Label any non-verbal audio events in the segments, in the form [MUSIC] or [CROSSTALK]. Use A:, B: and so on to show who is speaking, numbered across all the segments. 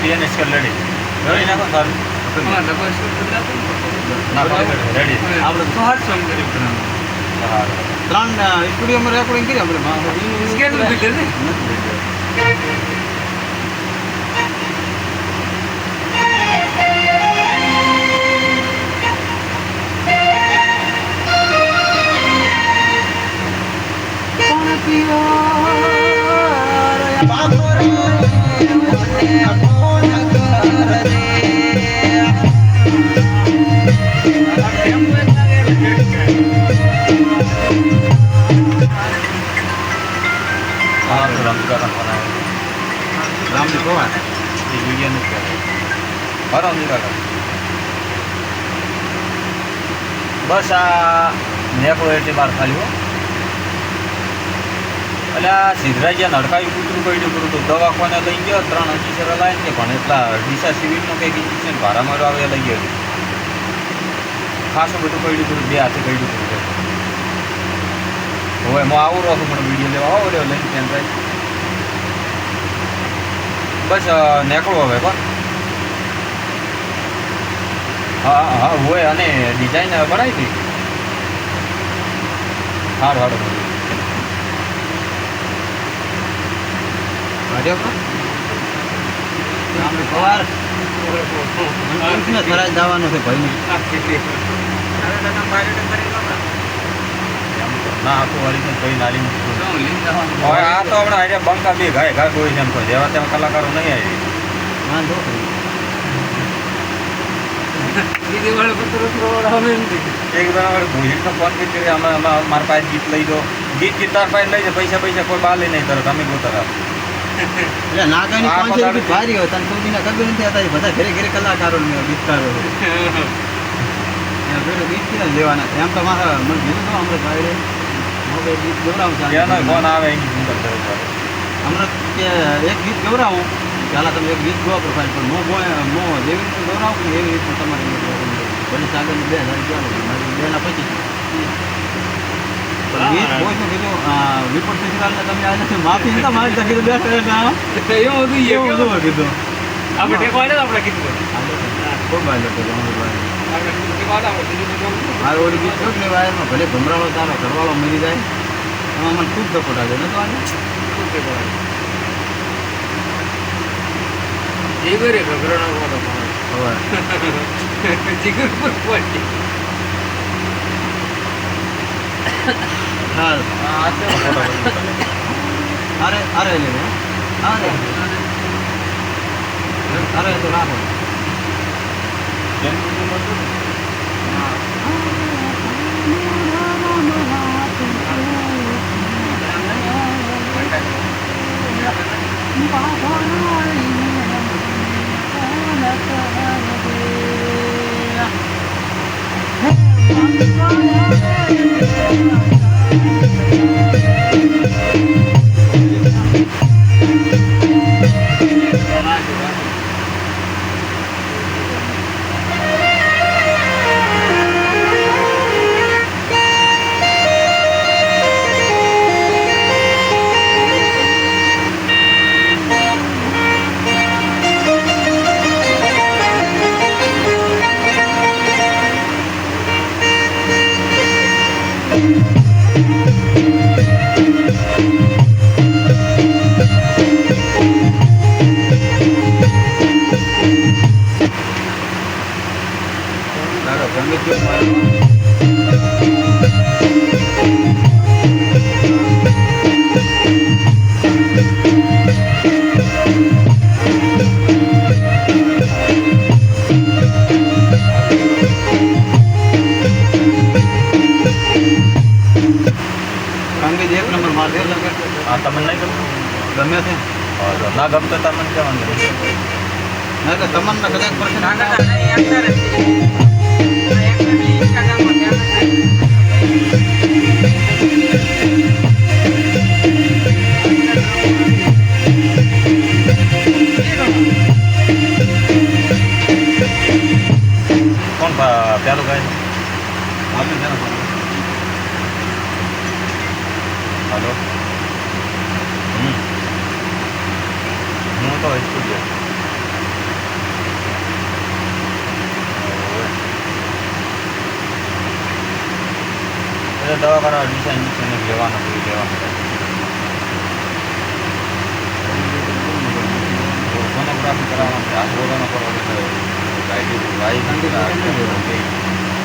A: DNS કર ready ready નાખો. સારું.
B: ત્રણ સ્ટુડિયોમાં રેકોર્ડિંગ કરી આપણે
A: બસ આ નેકળો એટલે બાર ખાલી હો. એટલે આ સિદ્ધરાજ્યા નડકાયું કૂતરું પડ્યું કરું તો દવાખાને લઈ ગયો, ત્રણ હજી લાવીને કે પણ એટલા ડીસા સિવિલનું કંઈક ઇન્જેક્શન ભાડા મારવા આવે લઈ ગયો. ખાસું બધું પડ્યું કરું બે હાથે પડ્યું કરું હવે હું આવું રહું મને વીડિયો લેવા આવો રહ્યો લઈને પેન ડ્રાઈવ બસ નીકળો હવે પણ હા હા, હોય, અને ડિઝાઇન બનાવી હતી સારું સારું
B: પવાર જવાનું છે ભાઈ
A: ના આખું વાળી કઈ નાલી. હવે આ તો હમણાં આર્યા બંકા બે ઘાય ઘાય કોઈ છે એમ જેવા તેવા કલાકારો નહીં આવી
B: વાંધો
C: બીજી વાળો.
A: એક જણા ભૂજીને ફોન કરી કે અમે અમે મારા પાસે ગીત લઈ દો. ગીત ગીત તાર પાસે લઈ જાય પૈસા પૈસા કોઈ બાલે નહીં તરત. અમે ગોતર. આપ
B: એટલે નાગાની પાંચસો રૂપિયા ભારી હોય તને કોઈના ખબર નથી હતા બધા ઘરે ઘરે કલાકારો ને ગીતકારો [LAUGHS] ગીત લેવાના છે? એમ તો મારા મને કીધું તો હમણાં ભાઈ હવે ગીત ગવડાવું
A: ફોન આવે કરે
B: કે એક ગીત ગવડાવું પહેલાં તમે એક ગીત ગો પ્રોફાઇલ પણ મો મો જેવી રીતે ગવડાવું એવી રીતે તમારે. ભલે સાગરનું બે હજાર રૂપિયા મારી બેના પચીસ વિપુલ સસરાલને તમે આજે છે માફી નતા મારી તો કીધું બે કરોડ
C: એવું હતું
B: એવું? કીધું.
C: આપણે ટેકો આપણે કીધું.
B: ખૂબ
C: આપણે બીજું.
B: મારો ઓલી ગીત ને વાયરમાં ભલે ભમરાળો તારો ઘરવાળો મરી જાય એમાં મને ખૂબ ધક્કો લાગે નતો આજે
C: આલ્યો? જીગર એ [LAUGHS] ગભરાણો વાળો માણસ.
B: હવે
C: જીગર પર પહોંચી.
B: હા
A: આ આ છે ને ફોટો બધું.
B: અરે અરે લે લે. અરે અરે તો રાખો
A: કેમ કીધું નતું?
B: તારો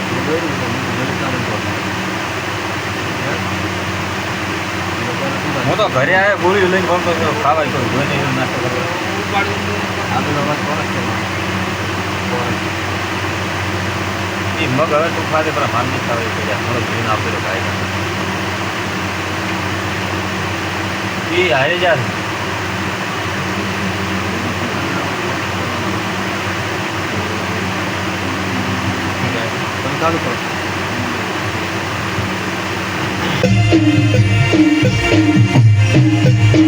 C: એ જોયું ને તો મેં કીધું ચાલુ કરો. એ લોકોને શું થાય?
A: હું તો ઘરે આવે ગોળી લઈને ફોન હતો ખાવાય તો જોઈને નાસ્તો કરો
C: આ અવાજ કોણ છે?
A: એ મગ હવે તું ખાધે પણ માર નહીં યાર થોડો જોઈને આપે તો ખાઈ એ હારે જા
C: તમે ચાલુ કરો
B: તારે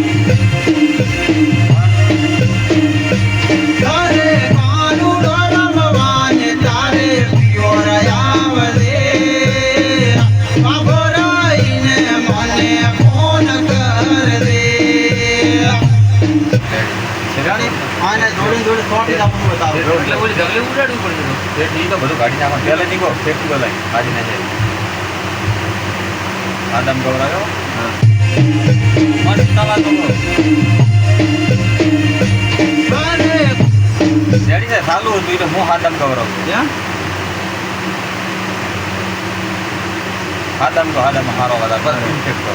C: આપવું બતાવો.
A: એટલે ઓલી બધું કાઢી નાખવાનું પહેલે નીકળો ફેંકી બોલાય કાઢી જાય આદમ ગવરાયો
C: હા.
A: મસ્ત તવા તો
B: તારે
A: ડેડી ને ચાલુ હતું એટલે હું આદમ ગવરાવ
C: ક્યાં?
A: આદમ તો આદમ હારો વધારે બસ ઇન્ફેક્ટ કરો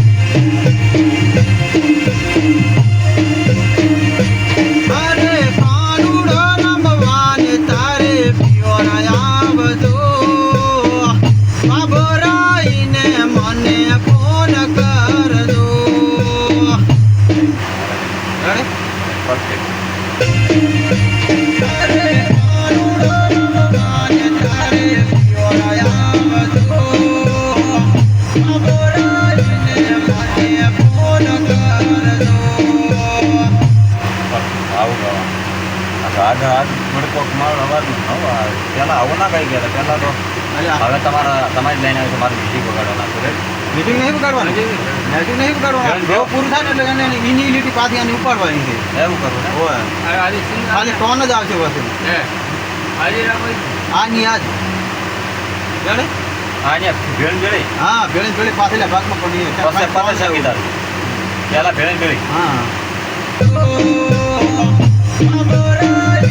A: આ આગળ આજ મારો અવાજ નવો આવે પહેલાં આવું ના કહી ગયા પહેલાં તો હવે તમારા તમારી લાઈન આવે તમારે મીટિંગ વગાડવાના છે
C: મીટિંગ નહીં બગાડવાની? meeting નહીં બગાડવાની.
A: બેવ.
C: બેવ પૂરું થાય ને એટલે એને એની લીટી પાછી આની ઉપાડવાની છે.
A: એવું કરવું ને?
C: ઓય. ખાલી ટોન જ આવશે બસ એનું. આની આજ. જડે
A: હા અહીંયા ભેળ? જડે
C: હા ભેળ જડે પાછળના ભાગમાં
A: પછી પતે શકી તારું. પહેલાં ભેળ ભેળી.
C: હા.
B: બાબરાઈને મને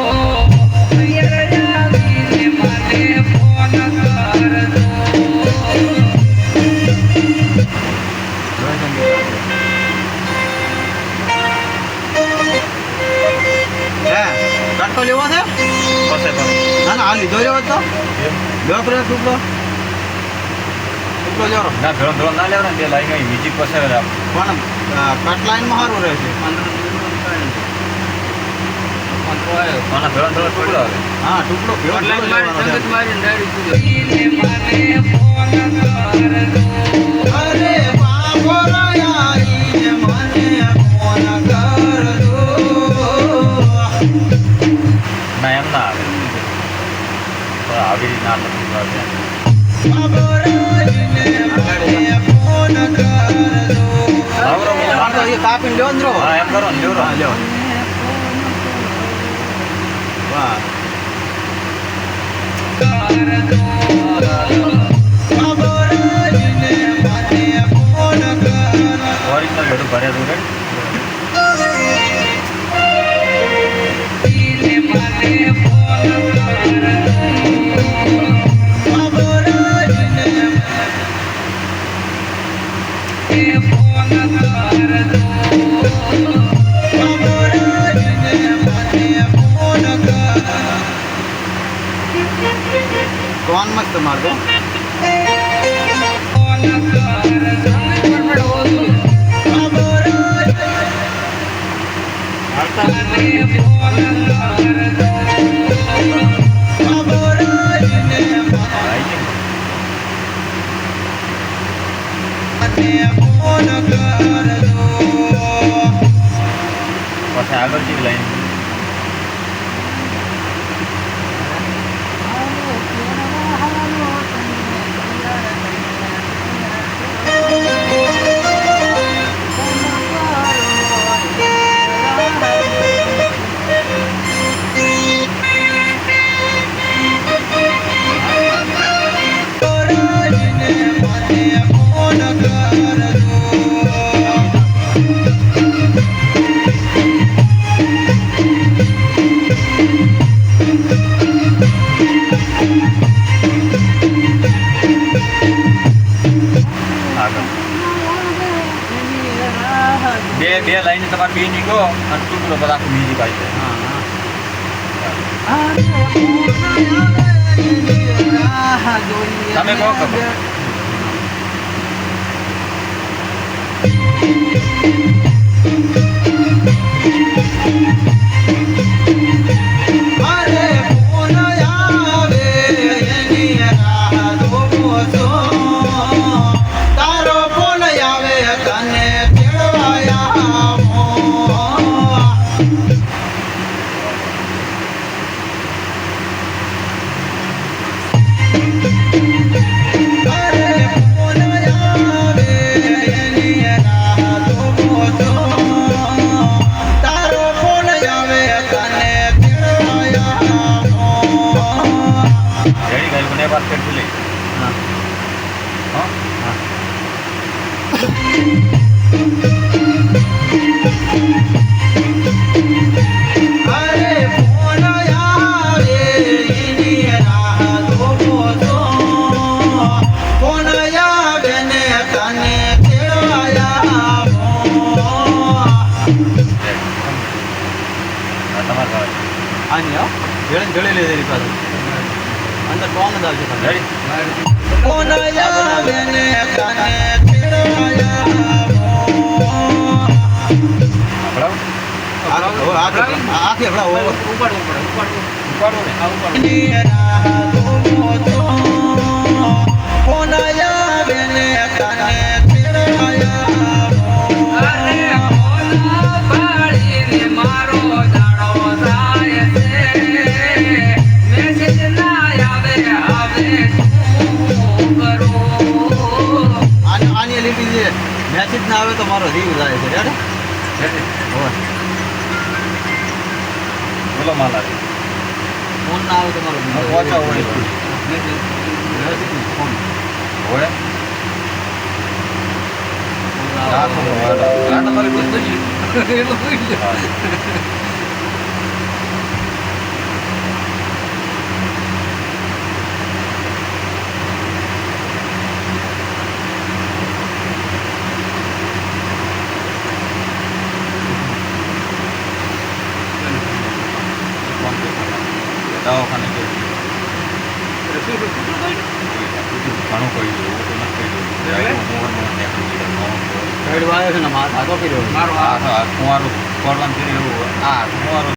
C: આ લીધો લેવો તો
A: એમ.
C: લેવો પડે ટુકડો ટુકડો લેવો
A: ના ભેળો ભેળો ના લેવા ને તે લાઈ ગઈ બીજી પછી જ આપ
C: પણ અ, કટ લાઈનમાં સારું રહેશે
A: આના ભેળો ભેળો ટુકડો આવે
C: હા ટુકડો કેવો ટુકડો લેવાનો છે?
B: અરે બાબરાઈને મને ફોન કર દો
A: ના એમ ના આવે તો આવી રીતના
C: નક્કી કાપીને લ્યો ને
A: હા એમ કરો ને
B: લ્યો લ્યો
A: ઓરિજિનલ બધું ભરેલું રેડ
B: ರಸ್ತೆ ಮಾಡಿದೆ
A: પછી આગળ જે લાઈન. બે બે લાઈન તમારે બે નીકળો અને ટુકડો બધા આખું બીજી પાસે તમે કહો
B: ખબર Thank you. ಹೇಳಿದ್ ಹೇಳಿಲ್ಲ ಇದೀರಿ ಸರ್ ಅಂತ ಸಾಂಗ್ ಅದಾವೆ ಸರ್ ಹೇಳಿ ಮನಯಾವನೆ ಕನೆ કોનયા બેને તને
C: તેરા
B: આયા ના આવે
C: તો મારો જીવ જાય છે યાર
A: બોલો માલા
C: ફોન ના આવે તો મારો વાંચા
A: હોય.
C: ફોન.
A: હોય? ના ખબર [LAUGHS] હોય Bye.